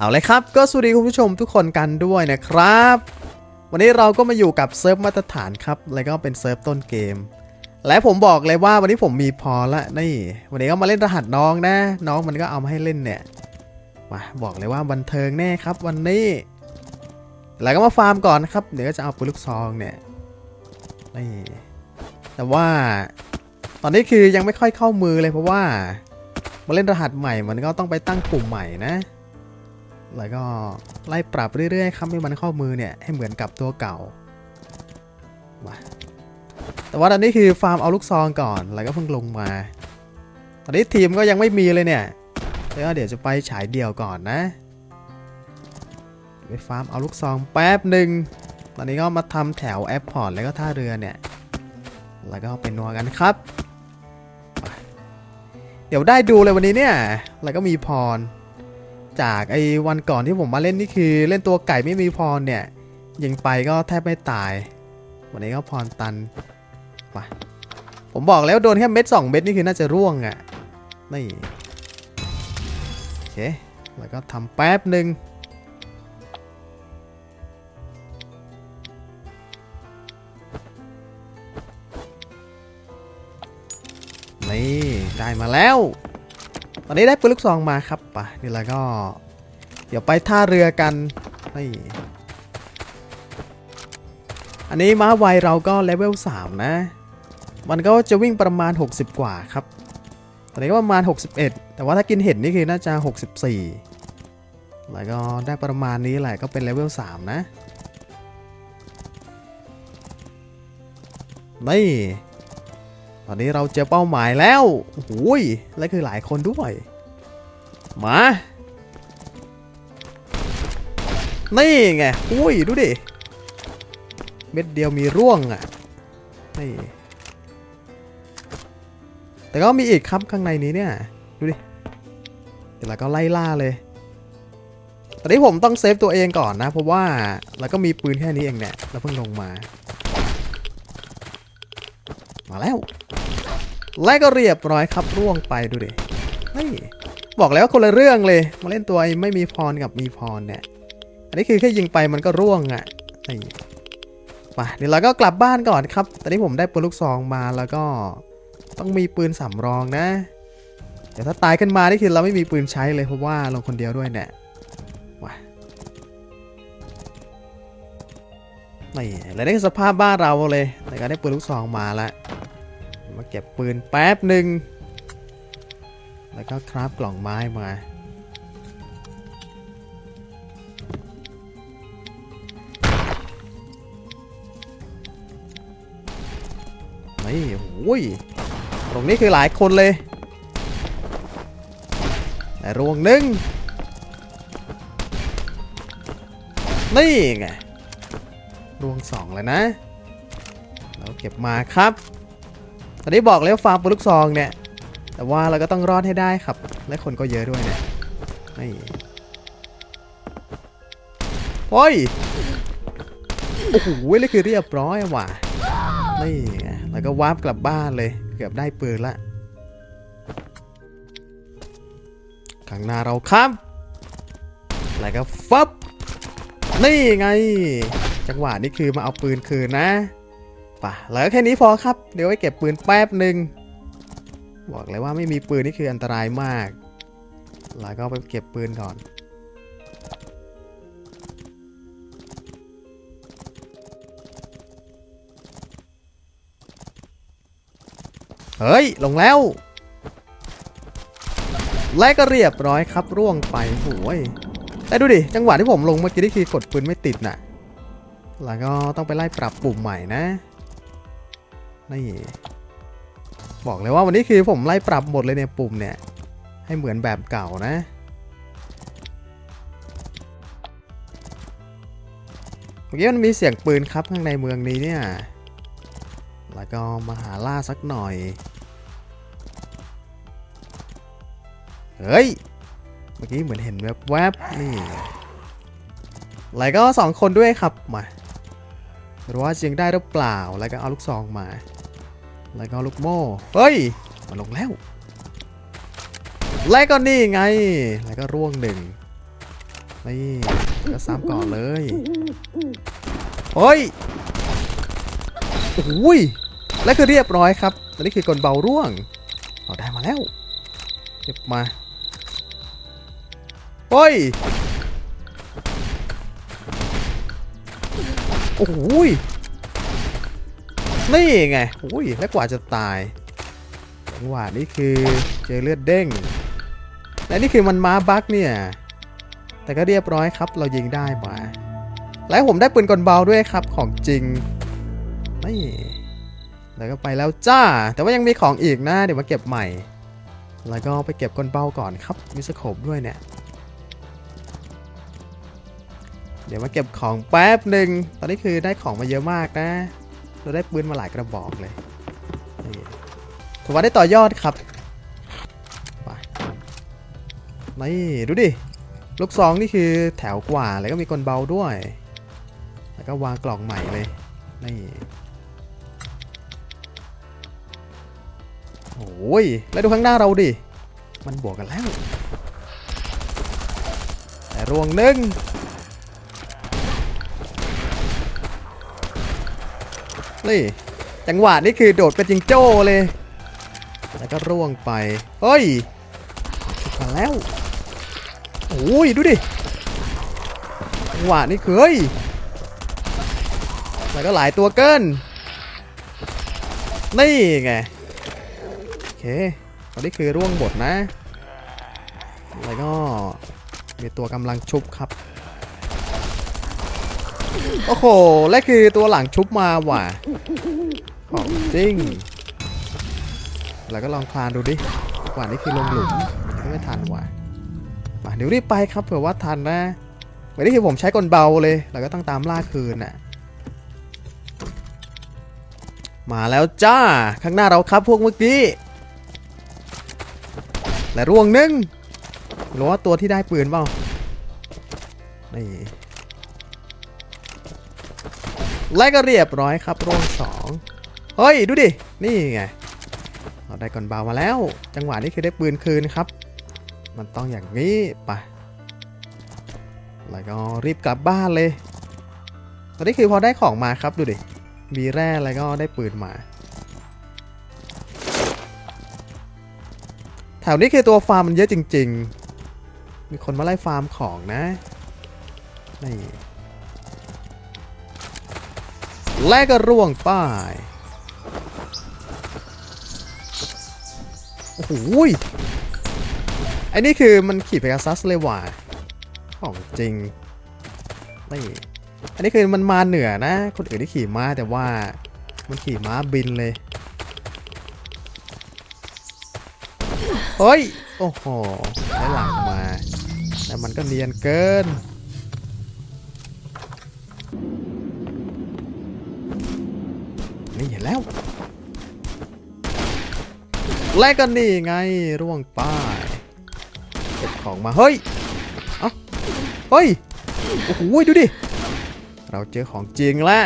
เอาเลยครับ ก็สวัสดีคุณผู้ชมทุกคนกันด้วยนะครับ วันนี้เราก็มาอยู่กับเซิร์ฟมาตรฐานครับ แล้วก็เป็นเซิร์ฟต้นเกม และผมบอกเลยว่าวันนี้ผมมีพอละนี่ วันนี้ก็มาเล่นรหัสน้องนะ น้องมันก็เอามาให้เล่นเนี่ยมาบอกเลยว่าบันเทิงแน่ครับ วันนี้ แล้วก็มาฟาร์มก่อนนะครับ เดี๋ยวก็จะเอาปืนลูกซองเนี่ยนี่แต่ว่า ตอนนี้คือยังไม่ค่อยเข้ามือเลยเพราะว่ามาเล่นรหัสใหม่มันก็ต้องไปตั้งปุ่มใหม่นะ แล้วก็ไล่ปรับเรื่อยๆครับให้มันเข้ามือเนี่ยให้เหมือนกับตัวเก่ามาแต่ว่าตอนนี้คือฟาร์มเอาลูกซองก่อน แล้วก็เพิ่งลงมา ตอนนี้ทีมก็ยังไม่มีเลยเนี่ยแล้วเดี๋ยวจะไปฉายเดี่ยวก่อนนะไปฟาร์มเอาลูกซองแป๊บหนึ่งตอนนี้ก็มาทำแถวแอร์พอร์ตแล้วก็ท่าเรือเนี่ย แล้วก็เป็นนัวกันครับ เดี๋ยวได้ดูเลยวันนี้เนี่ย แล้วก็มีพร จากไอ้วันก่อนที่ผมมาเล่นนี่คือเล่นตัวไก่ไม่มีพรเนี่ยยิงไปก็แทบไม่ตาย วันนี้ก็พรตันไปผมบอกแล้วโดนแค่เม็ดสองเม็ดนี่คือน่าจะร่วงอะ่ะนี่โอเคแล้วก็ทำแป๊บหนึ่งนี่ได้มาแล้ว อนนี้ได้ปืนลูกซองมาครับป่ะนี่แล้วก็ เดี๋ยวไปท่าเรือกันนี่อันนี้ม้าไวเราก็เลเวล3นะ มันก็จะวิ่งประมาณ 60 กว่าครับ ตอนนี้ก็ประมาณ 61 แต่ว่าถ้ากินเห็ดนี่คือน่าจะ 64 แล้วก็ได้ประมาณนี้แหละก็เป็นเลเวล3นะนี่ อนนี้เราเจอเป้าหมายแล้วโอ้โหยและคือหลายคนด้วย มา นี่ไงอุ้ยดูดิ เม็ดเดียวมีร่วงอะ นี่ แต่ก็มีอีกครับข้างในนี้เนี่ย ดูดิ เดี๋ยวเราก็ไล่ล่าเลยตอนนี้ผมต้องเซฟตัวเองก่อนนะ เพราะว่าเราก็มีปืนแค่นี้เองเนี่ย เราเพิ่งลงมา มาแล้ว และก็เรียบร้อยครับร่วงไปดูดินี่บอกแล้วว่าคนละเรื่องเลย มาเล่นตัวไอ้ไม่มีพรกับมีพรเนี่ย อันนี้คือแค่ยิงไปมันก็ร่วงอะ่ะนี่ไปเดี๋ยวเราก็กลับบ้านก่อนครับ ตอนนี้ผมได้ปืนลูกซองมาแล้วก็ต้องมีปืนสำรองนะ เดี๋ยวถ้าตายขึ้นมานี่คือเราไม่มีปืนใช้เลยเพราะว่าลงคนเดียวด้วยเนี่ยว้านี่แล้วได้สภาพบ้านเราเลยแต่ก็ได้ปืนลูกซองมาแล้ว มาเก็บปืนแป๊บหนึ่ง แล้วก็คราฟกล่องไม้มา นี่โอ้ย ตรงนี้คือหลายคนเลย แต่รวงหนึ่ง นี่ไง รวงสองเลยนะ เราเก็บมาครับ อนนี้บอกแล้วฟาร์มปืนลูกซองเนี่ย แต่ว่าเราก็ต้องรอดให้ได้ครับ และคนก็เยอะด้วยเนี่ยนี่โอ้ย โอ้โหนี่คือเรียบร้อยว่ะ นี่ไงแล้วก็วาร์ปกลับบ้านเลย เกือบได้ปืนละ ข้างหน้าเราครับ แล้วก็ฟับ นี่ไง จังหวะนี้คือมาเอาปืนคืนนะ ป่ะแล้วแค่นี้พอครับ เดี๋ยวไว้เก็บปืนแป๊บหนึ่งบอกเลยว่าไม่มีปืนนี่คืออันตรายมาก แล้วก็ไปเก็บปืนก่อน เฮ้ย ลงแล้ว และก็เรียบร้อยครับร่วงไปโอ้ยแต่ดูดิ จังหวะที่ผมลงเมื่อกี้นี่คือกดปืนไม่ติดน่ะ แล้วก็ต้องไปไล่ปรับปุ่มใหม่นะ นี่บอกเลยว่าวันนี้คือผมไล่ปรับหมดเลยเนี่ยปุ่มเนี่ย ให้เหมือนแบบเก่านะ เมื่อกี้มันมีเสียงปืนครับข้างในเมืองนี้เนี่ย แล้วก็มาหาล่าสักหน่อย เฮ้ย เมื่อกี้เหมือนเห็นแวบๆนี่แล้วก็สองคนด้วยครับมาหรือว่าเจียงได้หรือเปล่า แล้วก็เอาลูกซองมา แล้วก็ลูกโม่เฮ้ยมาลงแล้ว และก็นี่ไง แล้วก็ร่วงหนึ่งนี่ก็ซ้ำก่อนเลยโอ้ยโอ้ยและคือเรียบร้อยครับอันนี้คือกลเบาร่วงเราได้มาแล้วเก็บมาโอ้ยโอ้ย นี่ไงโอ้ยแล้วกว่าจะตายจังหวะนี้คือเจอเลือดเด้ง และนี่คือมันม้าบั๊กเนี่ย แต่ก็เรียบร้อยครับ เรายิงได้มาและผมได้ปืนกลเบาด้วยครับของจริงไม่แล้วก็ไปแล้วจ้า แต่ว่ายังมีของอีกนะ เดี๋ยวมาเก็บใหม่ แล้วก็ไปเก็บกลเบาก่อนครับ มีสโคปด้วยเนี่ย เดี๋ยวมาเก็บของแป๊บหนึ่ง ตอนนี้คือได้ของมาเยอะมากนะ เราได้ปืนมาหลายกระบอกเลยถือว่าได้ต่อยอดครับนี่ดูดิ ลูกซองนี่คือแถวกว่า แล้วก็มีกลเบาด้วย แล้วก็วางกล่องใหม่เลย นี่โอ้ย แล้วดูข้างหน้าเราดิ มันบวกกันแล้ว แต่รวงหนึ่ง นี่จังหวะนี่คือโดดเป็นจิงโจ้เลย แล้วก็ร่วงไปเฮ้ยมาแล้วโอ้ยดูดิจังหวะนี่คือเฮ้ยแล้วก็หลายตัวเกิน นี่ไง โอเค ตอนนี้คือร่วงหมดนะ แล้วก็มีตัวกำลังชุบครับ โอ้โห และคือตัวหลังชุบมาว่ะของจริง แล้วก็ลองคลานดูดิกว่านี้คือลงหลุมก็ไม่ทันว่ะมาเดี๋ยวรีบไปครับเผื่อว่าทันนะวันนี้คือผมใช้กลเบาเลย แล้วก็ต้องตามล่าคืนน่ะ มาแล้วจ้า ข้างหน้าเราครับพวกเมื่อกี้ และร่วงหนึ่งหรือว่าตัวที่ได้ปืนเปล่า นี่ และก็เรียบร้อยครับร่วงสองเฮ้ย ดูดิ นี่ไง เราได้กลเบามาแล้ว จังหวะนี้คือได้ปืนคืนครับ มันต้องอย่างนี้ไปแล้วก็รีบกลับบ้านเลย ตอนนี้คือพอได้ของมาครับดูดิ มีแร่แล้วก็ได้ปืนมา แถวนี้คือตัวฟาร์มมันเยอะจริง ๆ มีคนมาไล่ฟาร์มของนะ นี่ และก็ร่วงป้ายโอ้โหยอ้นี่คือมันขี่เพกาซัสเลยว่ะของจริงนี่อันนี้คือมันมาเหนือนะ คนอื่นที่ขี่ม้าแต่ว่ามันขี่ม้าบินเลยเฮ้ย โอ้โหได้หลังมา แต่มันก็เนียนเกิน นี่เห็น แล้ว และก็นี่ไงร่วงป้ายเก็บของมาเฮ้ยเอ้าเฮ้ยโอ้โหดูดิ เราเจอของจริงแล้ว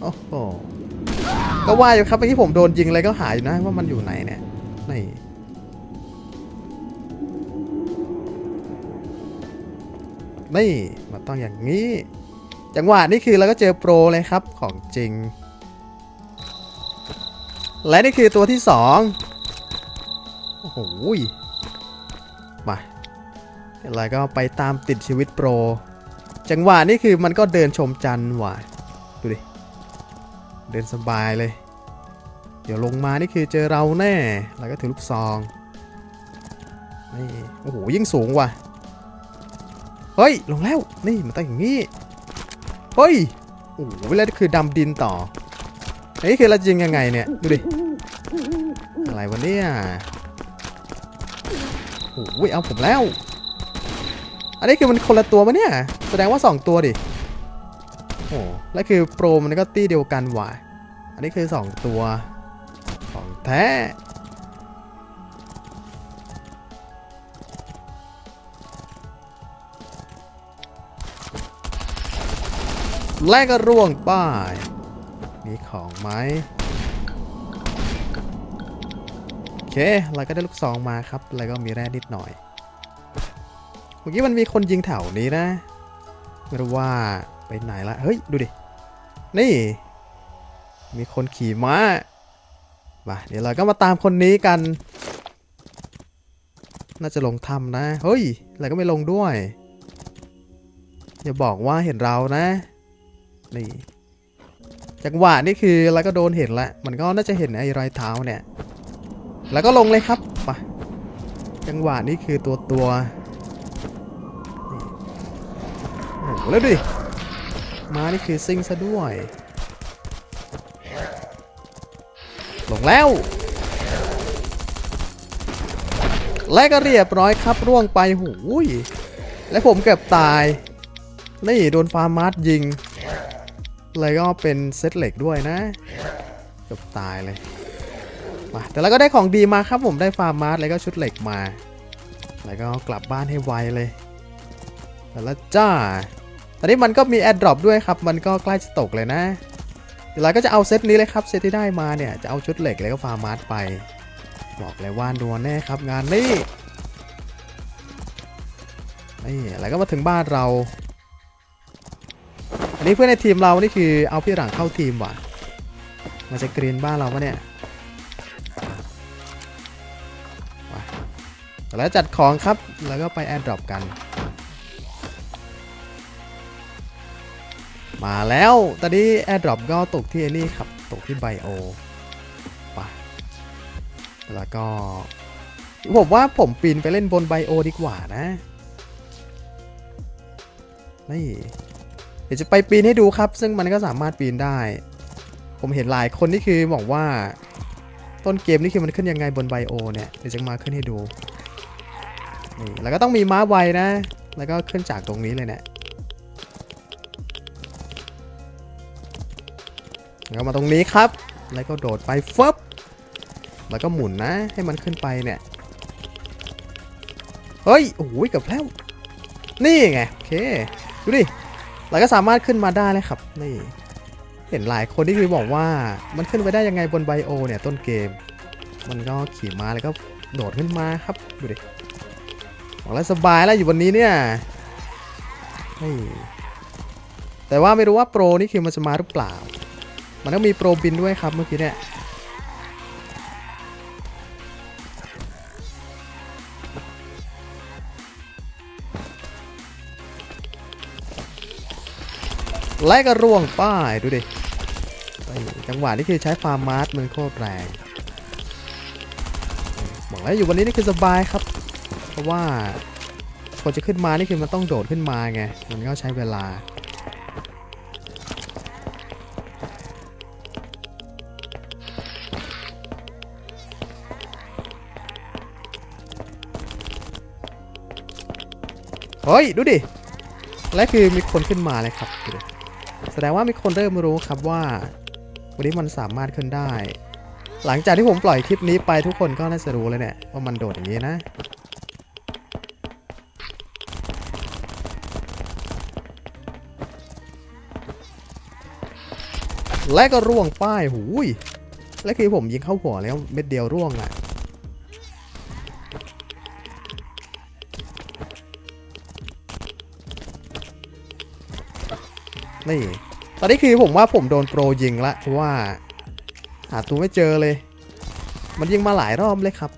โอ้โหก็ว่าอยู่ครับเมื่อกี้ผมโดนยิงอะไรก็หายอยู่นะว่ามันอยู่ไหนเนี่ยนี่นี่มันต้องอย่างนี้ จังหวะนี้คือเราก็เจอโปรเลยครับของจริง และนี่คือตัวที่สองโอ้โหมาแล้วก็ไปตามติดชีวิตโปร จังหวะนี่คือมันก็เดินชมจันทร์ว่ะดูดิ เดินสบายเลย เดี๋ยวลงมานี่คือเจอเราแน่ แล้วก็ถือลูกซองนี่โอ้โหยิ่งสูงว่ะ เฮ้ย ลงแล้ว นี่มันต้องอย่างนี้ เฮ้ย โอ้โหเวลาคือดำดินต่อ อันนี้คือเรายิงยังไงเนี่ย ดูดิ อะไรวะเนี่ยโอ้ยเอาผมแล้ว อันนี้คือมันคนละตัวมะเนี่ย แสดงว่า 2 ตัวดิ โอ้แล้วคือโปรมันก็ตี้เดียวกันว่ะ อันนี้คือ 2 ตัวของแท้และก็ร่วงป้าย มีของไหมโอเค เราก็ได้ลูกซองมาครับ แล้วก็มีแร่นิดหน่อย เมื่อกี้มันมีคนยิงแถวนี้นะ ไม่รู้ว่าไปไหนละ เฮ้ย ดูดิ นี่ มีคนขี่ม้ามาเดี๋ยวเราก็มาตามคนนี้กัน น่าจะลงถ้ำนะ เฮ้ยเราก็ไม่ลงด้วย อย่าบอกว่าเห็นเรานะ นี่ จังหวะนี่คือเราก็โดนเห็นละมันก็น่าจะเห็นไอ้รอยเท้าเนี่ย แล้วก็ลงเลยครับไปจังหวะนี้คือตัวตัวโอ้โหแล้วดิมานี่คือซิงซะด้วยลงแล้ว และก็เรียบร้อยครับร่วงไปหูยและผมเกือบตาย นี่โดนฟาร์มาร์ยิง เลยก็เป็นเซตเหล็กด้วยนะเกือบตายเลยมาแต่เราก็ได้ของดีมาครับผมได้ฟาร์มมาร์แล้วก็ชุดเหล็กมา แล้วก็กลับบ้านให้ไวเลยแต่ละจ้า ตอนนี้มันก็มีแอดดรอปด้วยครับ มันก็ใกล้จะตกเลยนะเดี๋ยวเราก็จะเอาเซตนี้เลยครับ เซตที่ได้มาเนี่ย จะเอาชุดเหล็กแล้วก็ฟาร์มาร์ไป บอกเลยว่านัวแน่ครับงานนี้นี่แล้วก็มาถึงบ้านเรา นนี้เพื่อนในทีมเรานี่คือเอาพี่หลังเข้าทีมว่ะมาจะกรีนบ้านเราปะเนี่ยไปแล้วจัดของครับ แล้วก็ไปแอดดรอปกัน มาแล้ว ตอนนี้แอดดรอปก็ตกที่ไอ้นี่ครับ ตกที่ไบโอไปแล้วก็ ผมว่าผมปีนไปเล่นบนไบโอดีกว่านะ นี่ เดี๋ยวจะไปปีนให้ดูครับ ซึ่งมันก็สามารถปีนได้ ผมเห็นหลายคนนี่คือบอกว่า ต้นเกมนี่คือมันขึ้นยังไงบนไบโอเนี่ยเดี๋ยวจะมาขึ้นให้ดูนี่แล้วก็ต้องมีม้าไวนะ แล้วก็ขึ้นจากตรงนี้เลยเนี่ยแล้วมาตรงนี้ครับ แล้วก็โดดไปฟึบแล้วก็หมุนนะ ให้มันขึ้นไปเนี่ย เฮ้ย โอ้ยกับแล้ว นี่ไง โอเค ดูดิ เราก็สามารถขึ้นมาได้เลยครับ นี่ เห็นหลายคนที่คือบอกว่ามันขึ้นไปได้ยังไงบนไบโอเนี่ยต้นเกม มันก็ขี่ม้าแล้วก็โดดขึ้นมาครับ ดูดิบอกแล้วสบายแล้วอยู่บนนี้เนี่ยนี่แต่ว่าไม่รู้ว่าโปรนี่คือมันจะมาหรือเปล่า มันต้องมีโปรบินด้วยครับเมื่อกี้เนี่ย ไล่กระร่วงป้ายดูดิจังหวะนี้คือใช้ฟาร์มาร์สมันโคตรแรงบอกแล้วอยู่วันนี้นี่คือสบายครับ เพราะว่าคนจะขึ้นมานี่คือมันต้องโดดขึ้นมาไง มันก็ใช้เวลาเฮ้ย ดูดิ และคือมีคนขึ้นมาเลยครับดูดิ แสดงว่ามีคนเริ่มรู้ครับว่า วันนี้มันสามารถขึ้นได้ หลังจากที่ผมปล่อยคลิปนี้ไปทุกคนก็น่าจะรู้เลยเนี่ยว่ามันโดดอย่างนี้นะและก็ร่วงป้ายหูยและคือผมยิงเข้าหัวแล้วเม็ดเดียวร่วงอะ นี่ ตอนนี้คือผมว่าผมโดนโปรยิงละเพราะว่า หาตัวไม่เจอเลย มันยิงมาหลายรอบเลยครับ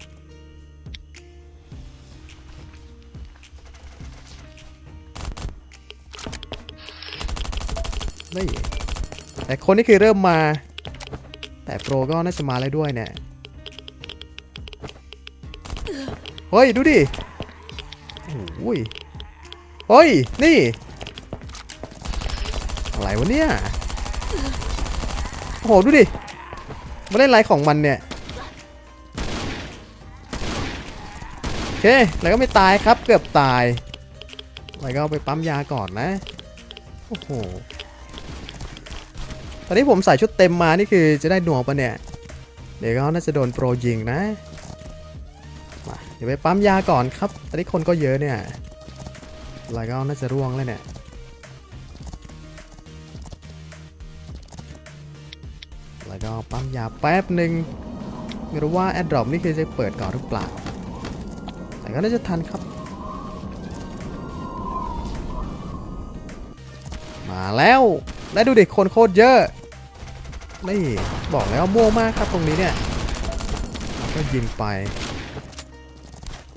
นี่ แต่คนนี้คือเริ่มมา แต่โปรก็น่าจะมาแล้วด้วยเนี่ย เฮ้ย ดูดิโอ้ยเฮ้ย นี่ อะไรวะเนี่ย โอ้โห ดูดิ มาเล่นไรของมันเนี่ยโอเค แล้วก็ไม่ตายครับ เกือบตายแล้วก็ไปปั๊มยาก่อนนะ โอ้โห ตอนนี้ผมใส่ชุดเต็มมา นี่คือจะได้หน่วงปะเนี่ย เดี๋ยวก็น่าจะโดนโปรยิงนะมาเดี๋ยวไปปั๊มยาก่อนครับ ตอนนี้คนก็เยอะเนี่ยแล้วก็น่าจะร่วงเลยเนี่ย ก็ปั๊มยาแป๊บหนึ่งไม่รู้ว่าแอดดรอปนี่คือจะเปิดก่อนหรือเปล่า แต่ก็น่าจะทันครับ มาแล้วได้ดูเด็กคนโคตรเยอะ นี่บอกแล้วมั่วมากครับตรงนี้เนี่ย ก็ยิงไป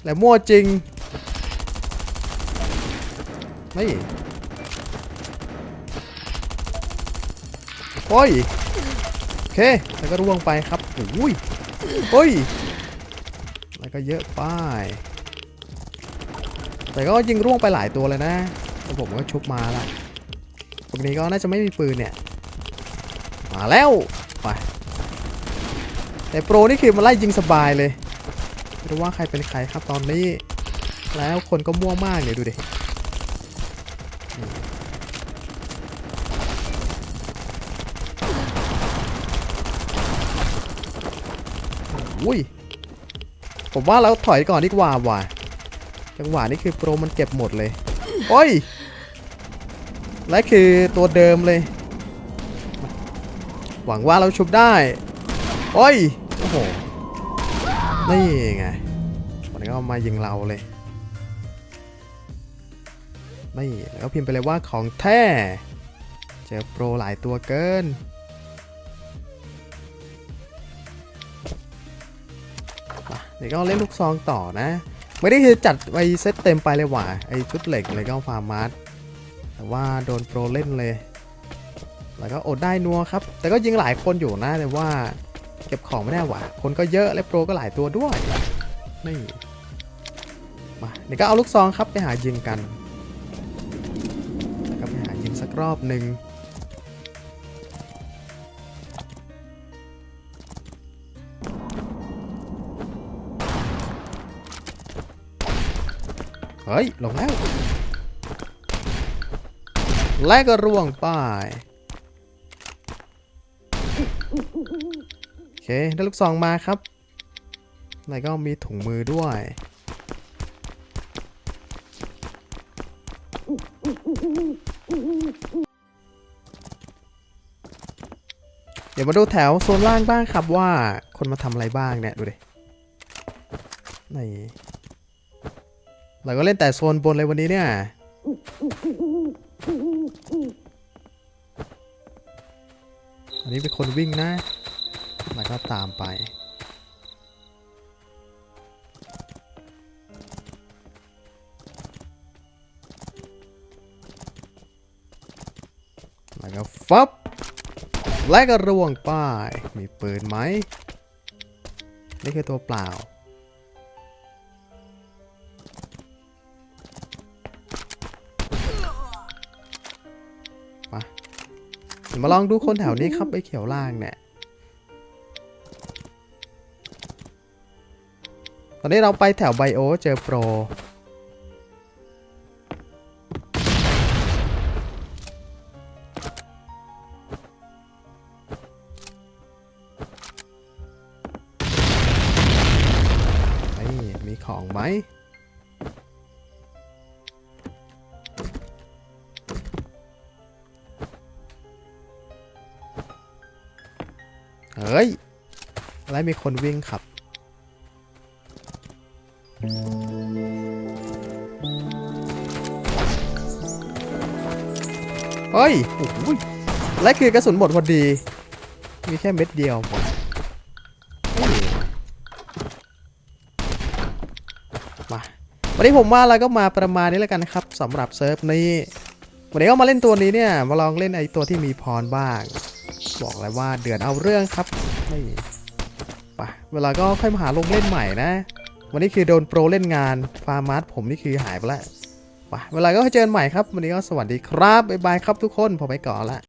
แล้มั่วจริง นี่โอ้ย เคแล้วก็ร่วงไปครับอุ้ยโอ้ยแล้วก็เยอะไปแต่ก็ยิงร่วงไปหลายตัวเลยนะแล้วผมก็ชุบมาละตรงนี้ก็น่าจะไม่มีปืนเนี่ย มาแล้วไปแต่โปรนี่คือมันไล่ยิงสบายเลยไม่รู้ว่าใครเป็นใครครับตอนนี้ แล้วคนก็ม่วงมากเนี่ยดูดิ อุ้ยผมว่าเราถอยก่อนดีกว่าว่ะจังหวะนี้คือโปรมันเก็บหมดเลยโอ้ยและคือตัวเดิมเลย หวังว่าเราชุบได้โอ้ยโอ้โหนี่ไงมันก็มายิงเราเลยนี่แล้วพิมพ์ไปเลยว่าของแท้เจอโปรหลายตัวเกิน เดี๋ยวก็เล่นลูกซองต่อนะ ไม่ได้คือจัดไปเซตเต็มไปเลยว่ะไอชุดเหล็กอะไรก็ฟาร์มาร์แต่ว่าโดนโปรเล่นเลย แล้วก็อดได้นัวครับ แต่ก็ยิงหลายคนอยู่นะแต่ว่าเก็บของไม่ได้ว่ะ คนก็เยอะและโปรก็หลายตัวด้วยนี่มาเดี๋ยวก็เอาลูกซองครับไปหายิงกันแล้วก็ไปหายิงสักรอบหนึ่ง เฮ้ย ลงแล้ว และก็ร่วงไป้ายโอเค ได้ลูกซองมาครับแล้วก็มีถุงมือด้วย เดี๋ยวมาดูแถวโซนล่างบ้างครับว่าคนมาทำอะไรบ้างเนี่ย ดูดิ นี่ เราก็เล่นแต่โซนบนเลยวันนี้เนี่ย อันนี้เป็นคนวิ่งนะ แล้วก็ตามไป แล้วก็ฟับ และก็ร่วงป้าย มีปืนไหม นี่คือตัวเปล่ามา มาลองดูคนแถวนี้ครับไอ้เขียวล่างเนี่ย ตอนนี้เราไปแถวไบโอเจอโปร ไรมีคนวิ่งขับ เฮ้ย โอ้โหและคือกระสุนหมดพอดี มีแค่เม็ดเดียวมาวันนี้ผมว่าเราก็มาประมาณนี้แล้วกันนะครับสำหรับเซิร์ฟนี้ วันนี้ก็มาเล่นตัวนี้เนี่ย มาลองเล่นไอตัวที่มีพรบ้าง บอกเลยว่าเดือดเอาเรื่องครับนี่ เวลาก็ค่อยมาหาลงเล่นใหม่นะ วันนี้คือโดนโปรเล่นงานฟาร์มาร์ผมนี่คือหายไปแล้วไปเวลาก็เจอกันใหม่ครับ วันนี้ก็สวัสดีครับ บ๊ายบายครับทุกคน ผมไปก่อนละ